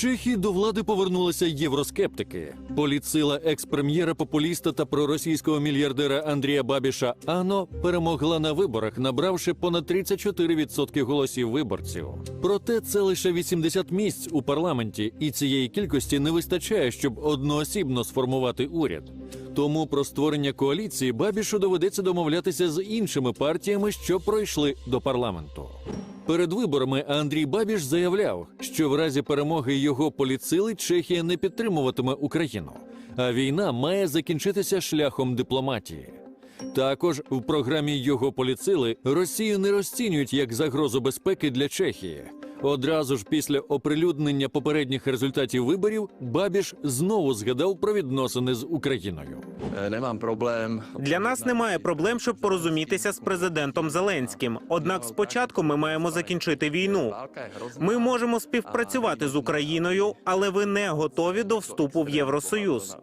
Чехії до влади повернулися євроскептики. Політсила екс-прем'єра популіста та проросійського мільярдера Андрія Бабіша Ано перемогла на виборах, набравши понад 34% голосів виборців. Проте це лише 80 місць у парламенті, і цієї кількості не вистачає, щоб одноосібно сформувати уряд. Тому про створення коаліції Бабішу доведеться домовлятися з іншими партіями, що пройшли до парламенту. Перед виборами Андрій Бабіш заявляв, що в разі перемоги його поліцили Чехія не підтримуватиме Україну, а війна має закінчитися шляхом дипломатії. Також в програмі його поліцили Росію не розцінюють як загрозу безпеки для Чехії. Одразу ж після оприлюднення попередніх результатів виборів Бабіш знову згадав про відносини з Україною. Е, Nemám problém. Для нас немає проблем, щоб порозумітися з президентом Зеленським. Однак спочатку ми маємо закінчити війну. Ми можемо співпрацювати з Україною, але ви не готові до вступу в Євросоюз.